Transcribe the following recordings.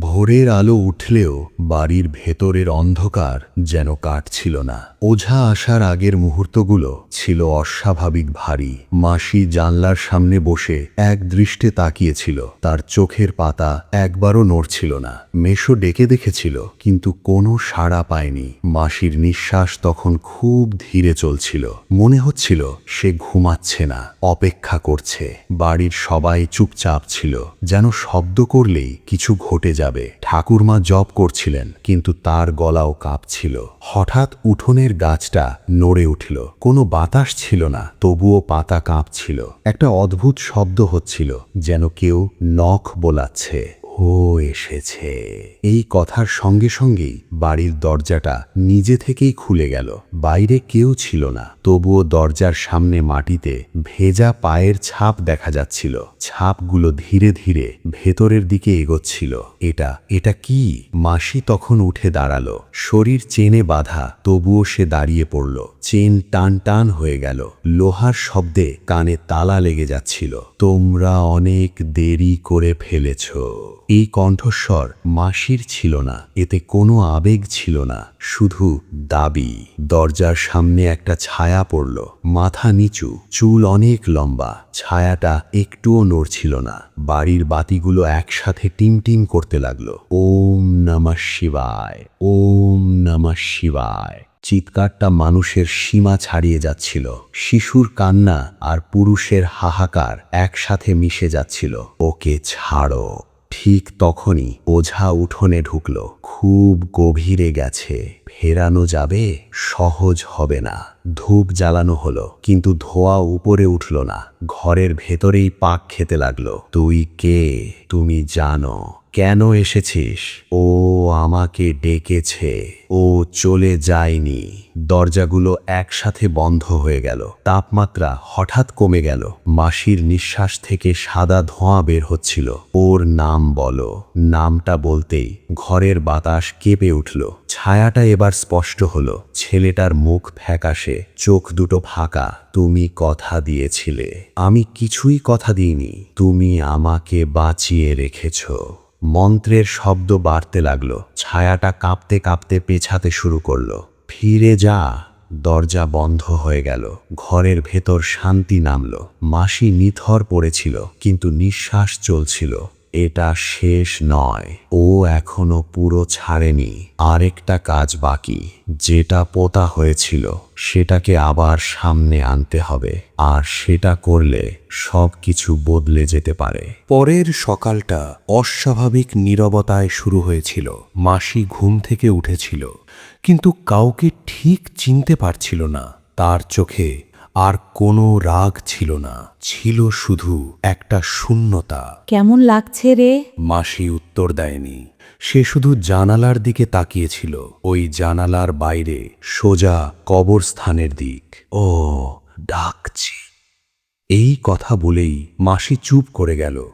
ভোরের আলো উঠলেও বাড়ির ভেতরের অন্ধকার যেন কাটছিল না। ওঝা আসার আগের মুহূর্তগুলো ছিল অস্বাভাবিক ভারী। মাসি জানলার সামনে বসে এক দৃষ্টে তাকিয়েছিল। তার চোখের পাতা একবারও নড়ছিল না। মেশো ডেকে দেখেছিল, কিন্তু কোনো সাড়া পায়নি। মাসির নিঃশ্বাস তখন খুব ধীরে চলছিল। মনে হচ্ছিল সে ঘুমাচ্ছে না, অপেক্ষা করছে। বাড়ির সবাই চুপচাপ ছিল, যেন শব্দ করলেই কিছু ঘটে যাবে। ঠাকুরমা জপ করছিলেন, কিন্তু তার গলাও কাঁপছিল। হঠাৎ উঠোনের গাছটা নড়ে উঠল। কোনো বাতাস ছিল না, তবুও পাতা কাঁপছিল। একটা অদ্ভুত শব্দ হচ্ছিল, যেন কেউ নখ বোলাচ্ছে। ও এসেছে। এই কথার সঙ্গে সঙ্গেই বাড়ির দরজাটা নিজে থেকেই খুলে গেল। বাইরে কেউ ছিল না। তবুও দরজার সামনে মাটিতে ভেজা পায়ের ছাপ দেখা যাচ্ছিল। ছাপগুলো ধীরে ধীরে ভেতরের দিকে এগোচ্ছিল। এটা এটা কি? মাসি তখন উঠে দাঁড়াল। শরীর চেনে বাঁধা, তবুও সে দাঁড়িয়ে পড়ল। চেন টান টান হয়ে গেল। লোহার শব্দে কানে তালা লেগে যাচ্ছিল। তোমরা অনেক দেরি করে ফেলেছ। এই কণ্ঠস্বর মাসির ছিল না, এতে কোনো আবেগ ছিল না, শুধু দাবি। দরজার সামনে একটা ছায়া পড়ল, মাথা নিচু, চুল অনেক লম্বা, ছায়াটা একটুও নড়ছিল না। বাড়ির বাতিগুলো একসাথে টিম টিম করতে লাগল। ওম নমঃ শিবায়, ওম নমঃ শিবায়। চিৎকারটা মানুষের সীমা ছাড়িয়ে যাচ্ছিল। শিশুর কান্না আর পুরুষের হাহাকার একসাথে মিশে যাচ্ছিল। ওকে ছাড়ো। ঠিক তখনই ওঝা উঠোনে ঢুকল। খুব গভীরে গেছে। ফেরানো যাবে? সহজ হবে না। ধূপ জ্বালানো হলো, কিন্তু ধোয়া উপরে উঠল না। ঘরের ভেতরেই পাক খেতে লাগল। তুই কে? তুমি জানো। কেন এসেছিস? ও আমাকে ডেকেছে। ও চলে যায়নি। দরজাগুলো একসাথে বন্ধ হয়ে গেল। তাপমাত্রা হঠাৎ কমে গেল। মাসির নিঃশ্বাস থেকে সাদা ধোঁয়া বের হচ্ছিল। ওর নাম বলো। নামটা বলতেই ঘরের বাতাস কেঁপে উঠল। ছায়াটা এবার স্পষ্ট হলো। ছেলেটার মুখ ফ্যাকাশে, চোখ দুটো ফাঁকা। তুমি কথা দিয়েছিলে। আমি কিছুই কথা দিইনি। তুমি আমাকে বাঁচিয়ে রেখেছো। মন্ত্রের শব্দ বাড়তে লাগল। ছায়াটা কাঁপতে কাঁপতে পেছাতে শুরু করল। ফিরে যা, দরজা বন্ধ হয়ে গেল। ঘরের ভেতর শান্তি নামল। মাসি নিথর পড়েছিল, কিন্তু নিঃশ্বাস চলছিল। এটা শেষ নয়। ও এখনও পুরো ছাড়েনি। আরেকটা কাজ বাকি। যেটা পোতা হয়েছিল, সেটাকে আবার সামনে আনতে হবে। আর সেটা করলে সব কিছু বদলে যেতে পারে। পরের সকালটা অস্বাভাবিক নীরবতায় শুরু হয়েছিল। মাসি ঘুম থেকে উঠেছিল। কিন্তু কাউকে ঠিক চিনতে পারছিল না। তার চোখে আর কোনো রাগ ছিল না। ছিল শুধু একটা শূন্যতা। কেমন লাগছে রে? মাসি উত্তর দেয়নি। সে শুধু জানালার দিকে তাকিয়েছিল। ওই জানালার বাইরে সোজা কবরস্থানের দিক। ও ডাকছে। এই কথা বলেই মাসি চুপ করে গেল।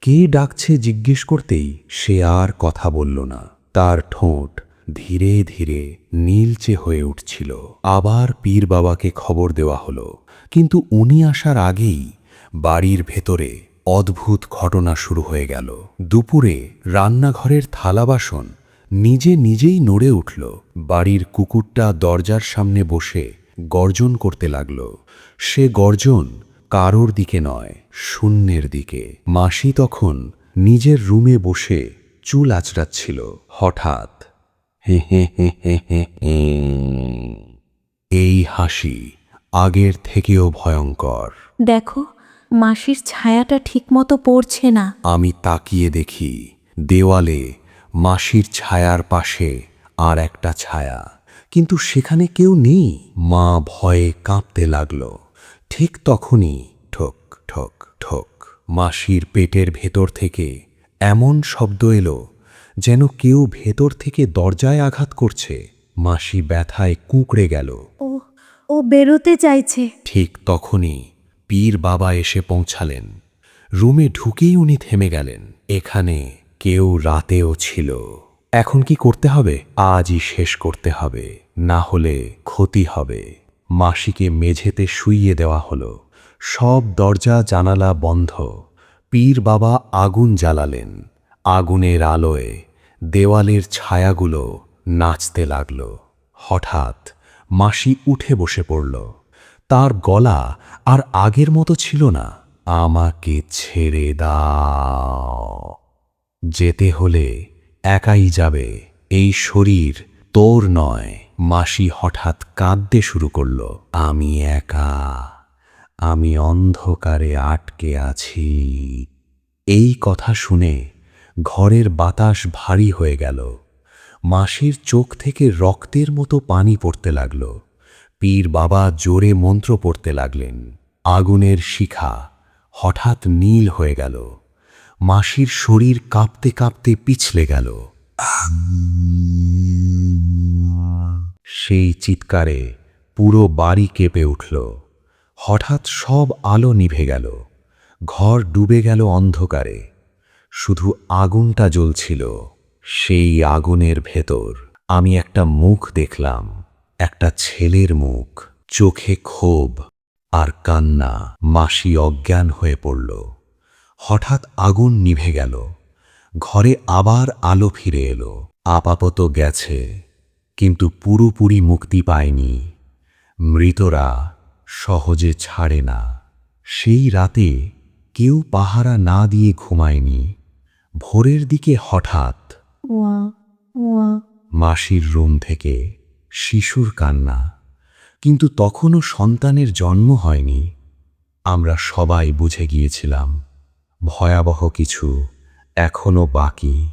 কে ডাকছে জিজ্ঞেস করতেই সে আর কথা বলল না। তার ঠোঁট ধীরে ধীরে নীলচে হয়ে উঠছিল। আবার পীর বাবাকে খবর দেওয়া হলো। কিন্তু উনি আসার আগেই বাড়ির ভেতরে অদ্ভুত ঘটনা শুরু হয়ে গেল। দুপুরে রান্নাঘরের থালা বাসন নিজে নিজেই নড়ে উঠল। বাড়ির কুকুরটা দরজার সামনে বসে গর্জন করতে লাগল। সে গর্জন কারোর দিকে নয়, শূন্যের দিকে। মাসি তখন নিজের রুমে বসে চুল আচড়াচ্ছিল। হঠাৎ হে হে হে হে হে হে। এই হাসি আগের থেকেও ভয়ঙ্কর। দেখো মাসির ছায়াটা ঠিকমতো পড়ছে না। আমি তাকিয়ে দেখি দেওয়ালে মাসির ছায়ার পাশে আর একটা ছায়া। কিন্তু সেখানে কেউ নেই। মা ভয়ে কাঁপতে লাগল। ঠিক তখনই ঠক ঠক ঠোক মাসির পেটের ভেতর থেকে এমন শব্দ এলো যেন কেউ ভেতর থেকে দরজায় আঘাত করছে। মাসি ব্যথায় কুঁকড়ে গেল। ও ও বেরোতে চাইছে। ঠিক তখনই পীর বাবা এসে পৌঁছালেন। রুমে ঢুকেই উনি থেমে গেলেন। এখানে কেউ রাতেও ছিল। এখন কি করতে হবে? আজই শেষ করতে হবে। না হলে ক্ষতি হবে। মাসিকে মেঝেতে শুইয়ে দেওয়া হলো। সব দরজা জানালা বন্ধ। পীর বাবা আগুন জ্বালালেন। আগুনের আলোয় দেওয়ালের ছায়াগুলো নাচতে লাগল। হঠাৎ মাসি উঠে বসে পড়ল। তার গলা আর আগের মতো ছিল না। আমাকে ছেড়ে দাও। যেতে হলে একাই যাবে। এই শরীর তোর নয়। মাসি হঠাৎ কাঁদতে শুরু করল। আমি একা। আমি অন্ধকারে আটকে আছি। এই কথা শুনে ঘরের বাতাস ভারী হয়ে গেল। মাসির চোখ থেকে রক্তের মতো পানি পড়তে লাগল। পীর বাবা জোরে মন্ত্র পড়তে লাগলেন। আগুনের শিখা হঠাৎ নীল হয়ে গেল। মাসির শরীর কাঁপতে কাঁপতে পিছলে গেল। সেই চিৎকারে পুরো বাড়ি কেঁপে উঠল। হঠাৎ সব আলো নিভে গেল। ঘর ডুবে গেল অন্ধকারে। শুধু আগুনটা জ্বলছিল, সেই আগুনের ভেতর। আমি একটা মুখ দেখলাম, একটা ছেলের মুখ, চোখে ক্ষোভ আর কান্না, মাসি অজ্ঞান হয়ে পড়ল। হঠাৎ আগুন নিভে গেল, ঘরে আবার আলো ফিরে এলো। আপাতত গেছে, কিন্তু পুরোপুরি মুক্তি পায়নি। মৃতরা সহজে ছাড়ে না। সেই রাতে কেউ পাহারা না দিয়ে ঘুমায়নি। ভোরের দিকে হঠাৎ মাসির রুম থেকে শিশুর কান্না। কিন্তু তখনও সন্তানের জন্ম হয়নি। আমরা সবাই বুঝে গিয়েছিলাম, ভয়াবহ কিছু এখনও বাকি।